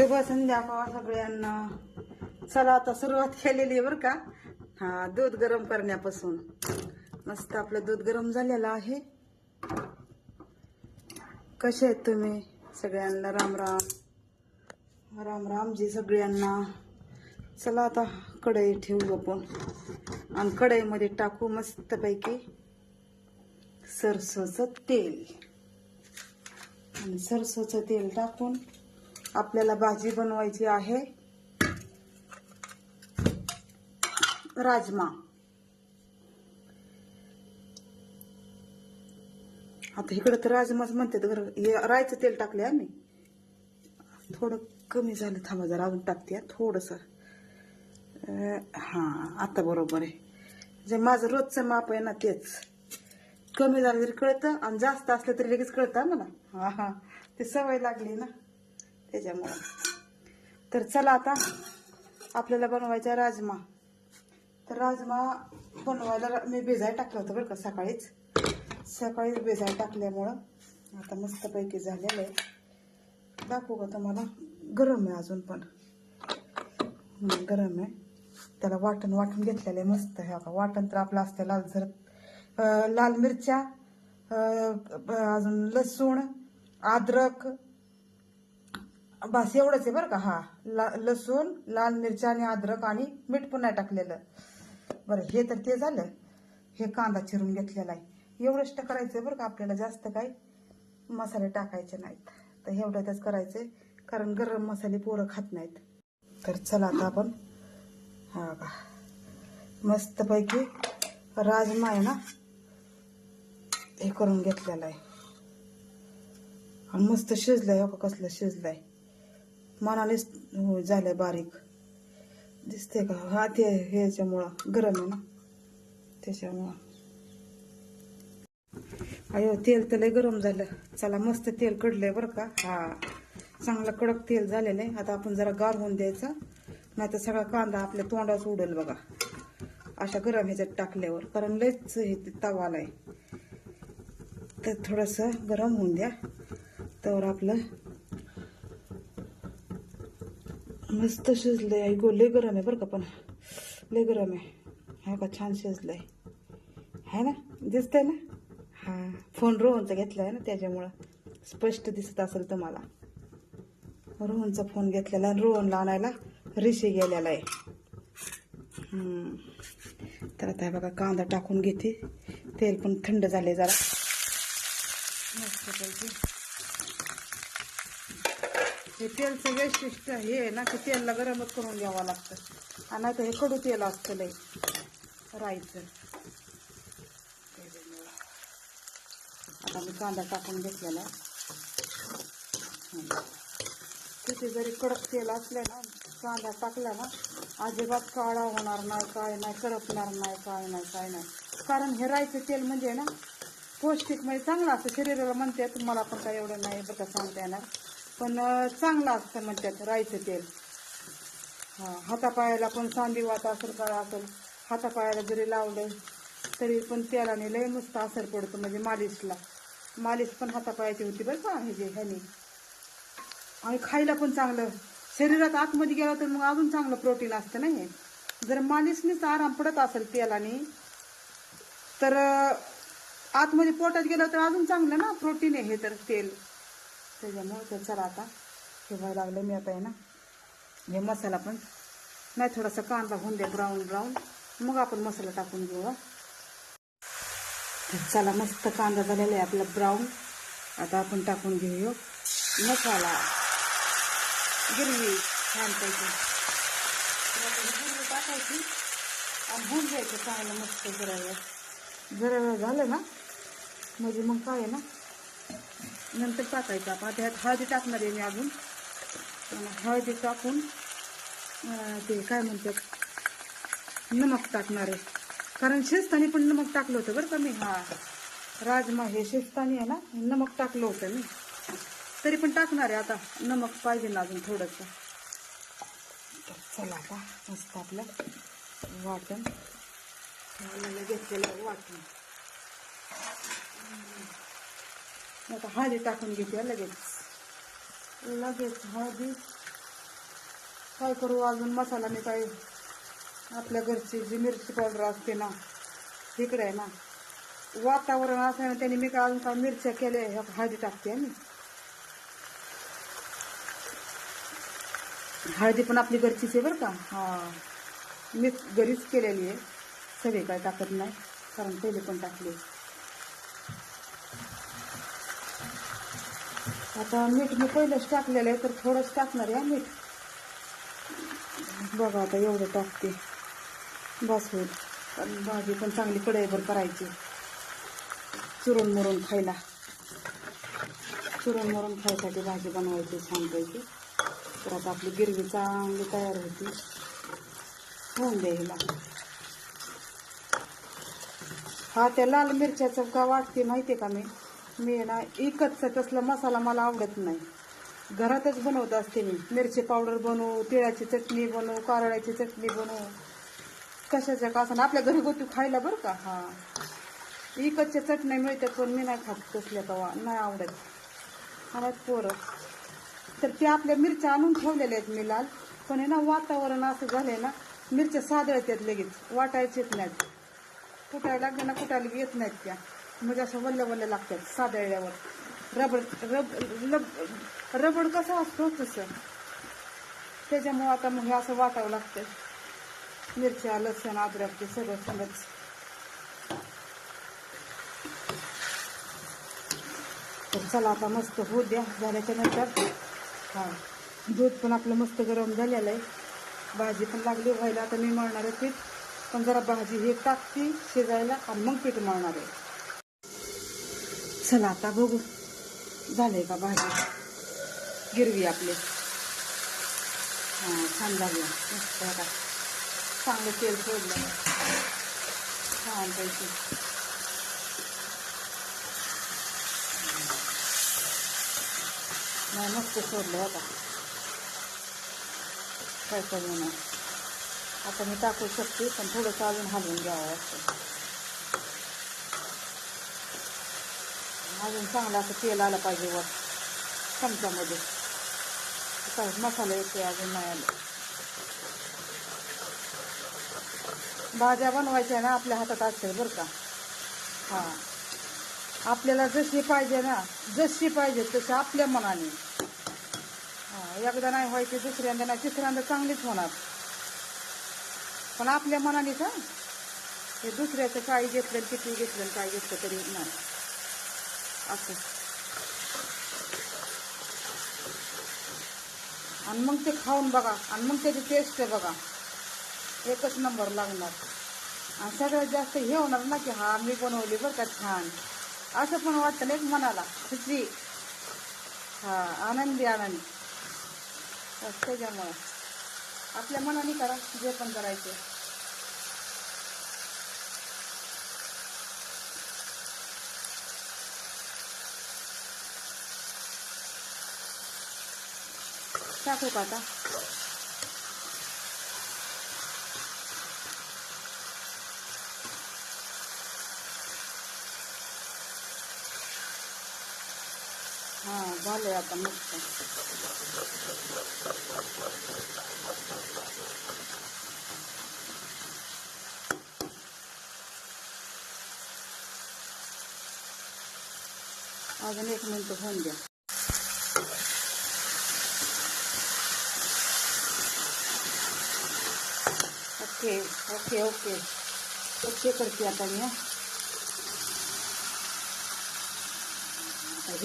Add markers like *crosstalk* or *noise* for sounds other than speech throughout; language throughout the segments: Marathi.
शुभ संध्याकाळ सगळ्यांना. चला आता सुरुवात केलेली आहे बरं का? हा दूध गरम करण्यापासून. मस्त आपलं दूध गरम झालेलं आहे. कसे आहेत तुम्ही? सगळ्यांना राम राम. राम राम जी सगळ्यांना. चला आता कढई ठेवू आपण. आणि कढईमध्ये टाकू मस्तपैकी सरसोचं तेल. आणि सरसोचं तेल टाकून आपल्याला भाजी बनवायची आहे. राजमा. आता इकडं तर राजमाच म्हणतात घर हे रायचं तेल टाकले आम्ही. थोडं कमी झालं थांबा जरा अजून टाकते हा, थोडंसं. हां आता बरोबर आहे. जे माझं रोजचं माप आहे ना तेच. कमी झालं तरी कळतं आणि जास्त असलं तरी लगेच कळतं मला हा हा. ते सवय लागली ना. त्याच्यामुळं. तर चला आता आपल्याला बनवायचा राजमा. तर राजमा बनवायला मी भिजाय टाकलं होतं बरं का सकाळीच. सकाळीच भिजाय टाकल्यामुळं आता मस्तपैकी झालेलं आहे. दाखवू का तुम्हाला? गरम आहे अजून पण. गरम आहे. त्याला वाटण वाटून घेतलेलं आहे मस्त हे का वाटण तर आपलं असतं लाल जर लाल मिरच्या अजून लसूण अद्रक बस एवढंच आहे बरं का. हा ला लसूण लाल मिरच्या आणि अद्रक आणि मीठ पुन्हा टाकलेलं. बरं हे तर ते झालं. हे कांदा चिरून घेतलेला आहे. एवढंच तर करायचं आहे बरं का आपल्याला जास्त काही मसाले टाकायचे नाहीत. तर एवढ्यातच करायचंय कारण गरम मसाले पोरं खात नाहीत. तर चला आता आपण हा का मस्तपैकी राजमा आहे ना हे करून घेतलेलं आहे. आणि मस्त शिजलंय हो आहे का कसलं शिजलंय. मनानेच हो, बारीक. दिसते का? हा ते ह्याच्यामुळं गरम आहे ना? त्याच्यामुळं. अयो तेल तर लय गरम झालं. चला मस्त तेल कडलंय बरं का? हा. चांगलं कडक तेल झालेलं आहे. आता आपण जरा गार होऊन द्यायचा. नाही तर सगळा कांदा आपल्या तोंडाच उडेल बघा. अशा गरम ह्याच्यात टाकल्यावर. कारण लयच हे ते तवा आलाय. तर थोडंसं गरम होऊन द्या. तर आपलं मस्त शिजलंय आई गो. लय गरम आहे बरं का पण. लय गरम आहे. हा का छान शिजलंय. आहे ना? दिसतंय ना? हा. फोन रोहनचा घेतला आहे ना त्याच्यामुळं. स्पष्ट दिसत असेल तुम्हाला. रोहनचा फोन घेतलेला आहे रोहनला आणायला रिशी गेलेला आहे. तर आता हे बघा कांदा टाकून घेते. तेल पण थंड झाले जरा मस्तपैकी हे तेलचं शिष्ट हे आहे ना की तेलला गरमच करून घ्यावं लागतं. आणि आता हे कडू तेल असतं लय राहायचं आता मी कांदा टाकून घेतलेला. किती जरी कडक तेल असले ना कांदा टाकला ना अजिबात काळा होणार नाही काय नाही करपणार नाही काय नाही काय नाही. कारण हे रायचं तेल म्हणजे ना पौष्टिक म्हणजे चांगलं असं शरीराला म्हणते तुम्हाला पण काय एवढं नाही बघा सांगता येणार. पण चांगलं असतं म्हणतात राईचं तेल. हां हातापायाला पण सांदी वात असेल काय असेल हातापायाला जरी लावलं तरी पण तेलाने लय मस्त असर पडतो म्हणजे मालिशला. मालिश पण हातापायाची होती बरं का हे जे ह्यानी. आणि खायला पण चांगलं. शरीरात आतमध्ये गेलं तर मग अजून चांगलं प्रोटीन असतं नाही जर मालिशनीच आराम पडत असेल तेलाने तर आतमध्ये पोटात गेलं तर अजून चांगलं ना प्रोटीन आहे हे तर तेल. त्याच्यामुळे तर चला आता. ठेवायला लागलं मी आता आहे ना हे मसाला पण. नाही थोडासा कांदा होऊन द्या ब्राऊन ब्राऊन मग आपण मसाला टाकून घेऊ चला मस्त कांदा झालेला आहे आपला ब्राऊन आता आपण टाकून घेऊ मसाला. गिरवी छानपैकी तर गिरवी टाकायची. आणि होऊन घ्यायचं चांगलं मस्त जरा वेळ जरा वेळ झालं ना म्हणजे मग काय आहे ना नंतर टाकायचं. आपण आता ह्यात हळदी टाकणार आहे मी अजून. हळदी टाकून ते काय म्हणतात? नमक टाकणार आहे. कारण शिजतानी पण नमक टाकलं होतं बरं का मी. हा. राजमा हे शिजतानी आहे ना नमक टाकलं होतं मी. तरी पण टाकणार आहे आता. नमक पाहिजे ना अजून थोडंसं. तर चला आता मस्त आपलं वाटण. घेतलेलं वाटण. आता हळदी टाकून घेते लगेच. लगेच हळदी. काय करू अजून मसाला मी काय? आपल्या घरची जी मिरची पावडर असते ना इकडे आहे ना वातावरण असल्याने त्यांनी मी काय अजून काय मिरच्या केल्या ह्या हळदी टाकते मी. हळदी पण आपली घरचीच आहे बरं का? हा. मी घरीच केलेली आहे. सगळे काय टाकत नाही कारण पहिले पण टाकले. आता मीठ मी पहिलंच टाकलेलं आहे तर थोडंच टाकणार आहे मीठ. बघा आता एवढं टाकते. बस होईल. भाजी पण चांगली कढईभर करायची. चुरून मुरून खायला. चुरून मुरून खायसाठी भाजी बनवायची छानपैकी. तर आता आपली गिरवी चांगली तयार होती. होऊन द्यायला हा त्या लाल मिरच्याचं का वाटते माहिती का मी? मी आहे ना एकच तसला मसाला मला आवडत नाही. घरातच बनवत असते मी. मिरची पावडर बनवू तिळाची चटणी बनवू कारळ्याची चटणी बनवू. कशाच्या का असं आपल्या घरी खायला बरं का? हा. इकतच्या चटण्या मिळतात पण मी नाही खात तसल्या तवा. नाही आवडत. खाण्यात पोरं. तर ते आपल्या मिरच्या आणून ठेवलेल्या आहेत मी लाल. पण आहे ना वातावरण असं झालंय ना मिरच्या सादळतात लगेच. वाटायचेच नाहीत. कुटायला लागले ना कुटायला येत नाहीत त्या. म्हणजे असं वल्ल्या वल्ल्या लागतात सादळल्यावर रबड रब रब रबड कसं असतो तसं. त्याच्यामुळं आता मग हे असं वाटावं लागतं मिरच्या लसण अद्रक ते सगळं समज तर चला आता मस्त होऊ द्या झाल्याच्यानंतर. हा दूध पण आपलं मस्त गरम झालेलं आहे. भाजी पण लागली व्हायला आता मी मळणार आहे पीठ. पण जरा भाजी हे टाकते शिजायला आणि मग पीठ मळणार आहे. चला आता का भाजी? गिरवी आपली. हाँ, छान झाली. मस्त तेल सोडलं. छान पैकी नाही मस्त काय करू नाही आता मी टाकू शकते, पण थोडंसं हलवून असतं अजून चांगलं असं तेल आलं पाहिजे वर चमच्यामध्ये. काय मसाला येते अजून नाही आले. भाज्या बनवायच्या ना आपल्या हातात असते बरं का? हां. आपल्याला जशी पाहिजे ना जशी पाहिजे तशी आपल्या मनाने. हां एकदा नाही व्हायची दुसऱ्यांदा नाही तिसऱ्यांदा चांगलीच होणार. पण आपल्या मनानेच हां. हे दुसऱ्याचं काय घेतलं किती घेतलं काय घेतलं तरी नाही. असं आणि मग ते खाऊन बघा. आणि मग त्याची टेस्ट बघा. एकच नंबर लागणार. आणि सगळ्यात जास्त हे होणार ना की हा मी बनवली बरं का छान. असं पण वाटतं ना एक मनाला? खुशी. हा आनंदी आनंदी. त्याच्यामुळं. आपल्या मनाने करा जे पण करायचे टाकू का आता हा झालंय आता मस्त अजून एक मिनिट होऊन द्या. Okay okay okay. ओके करते आता मी हे.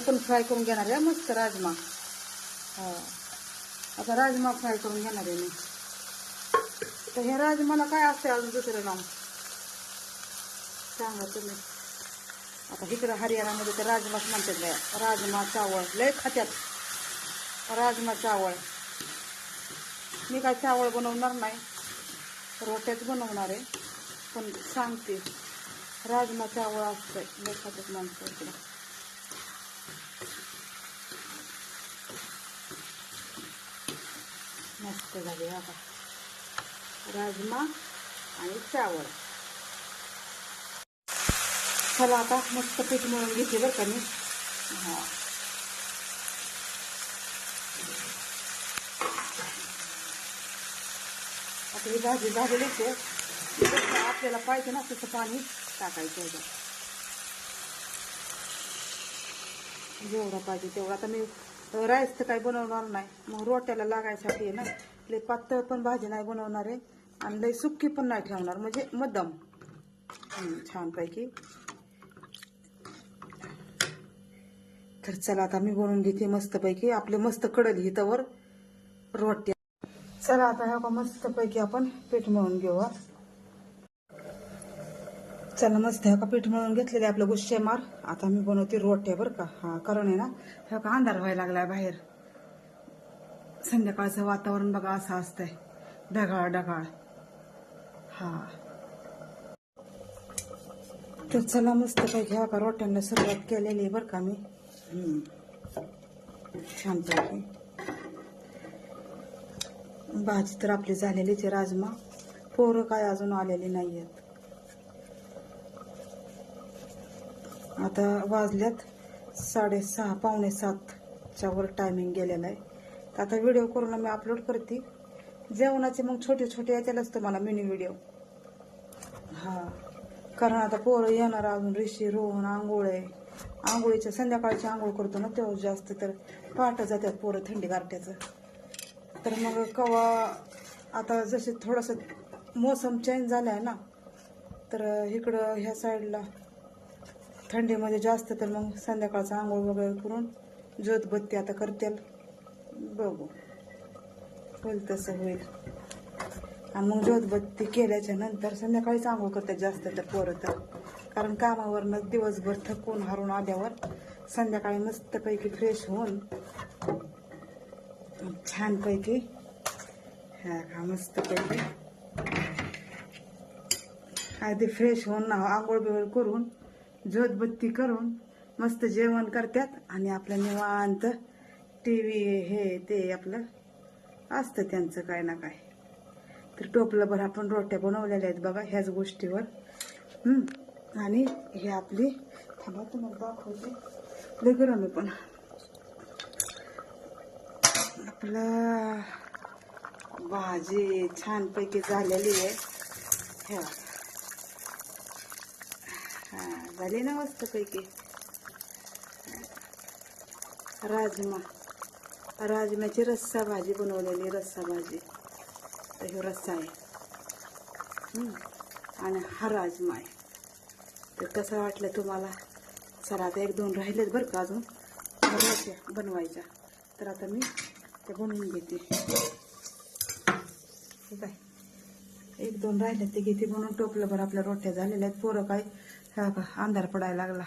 पण फ्राय करून घेणार आहे मस्त राजमा. हा. आता राजमा फ्राय करून घेणार आहे मी. तर हे राजमाला काय असते अजून दुसरं नाव? सांगा तुम्ही. आता इकडं हरियाणामध्ये तर राजमाच म्हणतात बाया. राजमा चावळ लय खात्यात. राजमा चावळ. मी काय चावळ बनवणार नाही. रोट्याच बनवणार आहे. पण सांगते राजमा चावळ असतंय. लेखातच माणसं इकडं मस्त झाले आता राजमा आणि चावळ चला आता मस्त पीठ मळून घेते बरं का मी. हां. ही भाजी झालेलीच आहे. आपल्याला पाहिजे ना तसं पाणी टाकायचं ह्याच्यात जेवढा पाहिजे तेवढा. आता मी राईस तर काही बनवणार नाही. मग रोट्याला लागायसाठी आहे ना लय पातळ पण भाजी नाही बनवणार आहे. आणि लय सुक्की पण नाही ठेवणार म्हणजे मध्यम. छानपैकी. तर चला आता मी बनवून घेते मस्तपैकी. आपले मस्त कडल हितावर रोट्या. चला आता ह्या का मस्तपैकी आपण पीठ मळून घेऊ चला मस्त ह्या का पीठ मळून घेतलेले आपलं गुस्से मार आता मी बनवते रोट्या बरं का. हा कारण आहे ना ह्या का अंधार व्हायला लागलाय बाहेर. संध्याकाळचं वातावरण बघा असं असतंय. ढगाळ ढगाळ. हा. तर चला मस्त पैकी घ्या का रोट्यांना सुरुवात केलेली आहे बरं का मी. छान पैकी. भाजी तर आपली झालेलीच आहे राजमा. पोरं काय अजून आलेली नाही आहेत आता वाजल्यात साडेसहा पावणे सातच्या वर टायमिंग गेलेला आहे. तर आता व्हिडिओ करून मी अपलोड करते. जेवणाचे मग छोटे छोटे याच्यालाच तुम्हाला मिनी व्हिडिओ हा. कारण आता पोरं येणार अजून ऋषी रोहन आंघोळे आंघोळीच्या संध्याकाळची आंघोळ करतो ना तेव्हा जास्त तर पाठ जातात पोरं थंडी गारट्याचं. तर मग कवा आता जसे थोडंसं मोसम चेंज झाला आहे ना तर इकडं ह्या साईडला थंडीमध्ये जास्त तर मग संध्याकाळचं आंघोळ वगैरे करून ज्योतबत्ती आता करतील. बघू. होईल तसं होईल. आणि मग ज्योतबत्ती केल्याच्यानंतर संध्याकाळीच आंघोळ करतात जास्त तर पोरं तर. कारण कामावरनं दिवसभर थकून हारून आल्यावर संध्याकाळी मस्तपैकी फ्रेश होऊन छानपैकी. ह्या का मस्तपैकी. अगदी फ्रेश होऊन आंघोळ बिघोळ करून झोतबत्ती करून मस्त जेवण करतात. आणि आपलं निवांत टी व्ही हे ते आपलं असतं त्यांचं काय ना काय. तर टोपलंभर आपण रोट्या बनवलेल्या आहेत बघा ह्याच गोष्टीवर. आणि हे आपली थांबा तुम्हाला दाखवते. लय गरम आहे पण. आपलं भाजी छानपैकी झालेली आहे. हे हां हा झाली ना मस्तपैकी? राजमा. राजम्याची रस्सा भाजी बनवलेली रस्सा भाजी. तर हे रस्सा आहे. आणि हा राजमा आहे. तर कसं वाटलं तुम्हाला? चला आता एक दोन राहिलेत बरं का अजून. बनवायच्या बनवायच्या. तर आता मी ते बनवून घेते. ठीक आहे एक दोन राहिले ते घेते म्हणून टोपलं बरं आपल्या रोट्या झालेल्या आहेत. पोरं काय? हा का अंधार पडायला लागला.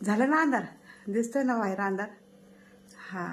झालं ना अंधार? दिसतोय ना बाहेर अंधार? हा.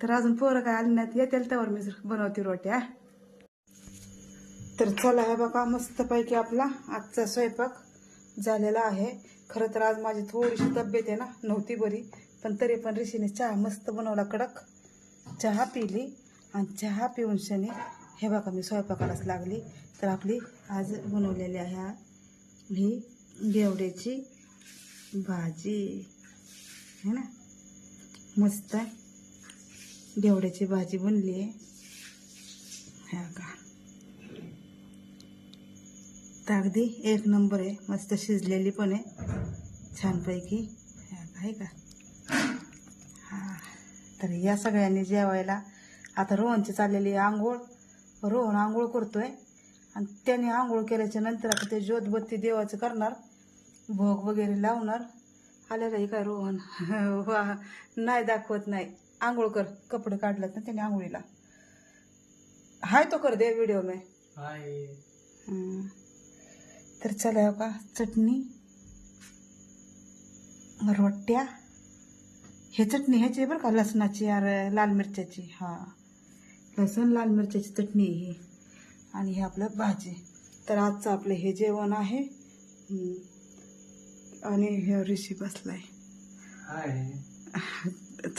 तर अजून पोरं काय आली नाहीत. येतील त्यावर मी बनवते रोट्या तर चला हे बघा मस्तपैकी आपला आजचा स्वयंपाक झालेला आहे. खरं तर आज माझी थोडीशी तब्येत आहे ना नव्हती बरी. पण तरी पण ऋषीने चहा मस्त बनवला कडक. चहा पिली आणि चहा पिऊन शनी हे बघा मी स्वयंपाकालाच लागली. तर आपली आज बनवलेली आहे ही गेवड्याची भाजी. है ना? मस्त गेवड्याची भाजी बनली आहे. ह्या का तर अगदी एक नंबर आहे. मस्त शिजलेली पण आहे. छानपैकी. ह्या का, आहे का? हा. तर या सगळ्यांनी जेवायला आता रोहनची चाललेली आहे आंघोळ. रोहन आंघोळ करतोय. आणि त्याने आंघोळ केल्याच्यानंतर आता ते ज्योतबत्ती देवाचं करणार. भोग वगैरे लावणार. आलेलं आहे काय रोहन? *laughs* वा नाही दाखवत नाही. आंघोळ कर. कपडे काढलेत ना त्याने आंघोळीला. हाय तो कर दे व्हिडिओ में. तर चला का चटणी रोट्या. हे चटणी ह्याची आहे बरं का लसणाची यार लाल मिरच्याची. हा. लसण लाल मिरच्याची चटणी ही. आणि हे आपलं भाजी. तर आजचं आपलं हे जेवण आहे. आणि हे ऋषी बसलाय.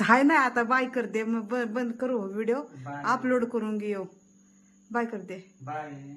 हाय. ना आता बाय करते. मग ब- बंद करू व्हिडिओ. अपलोड करून घेऊ. बाय करते. बाय.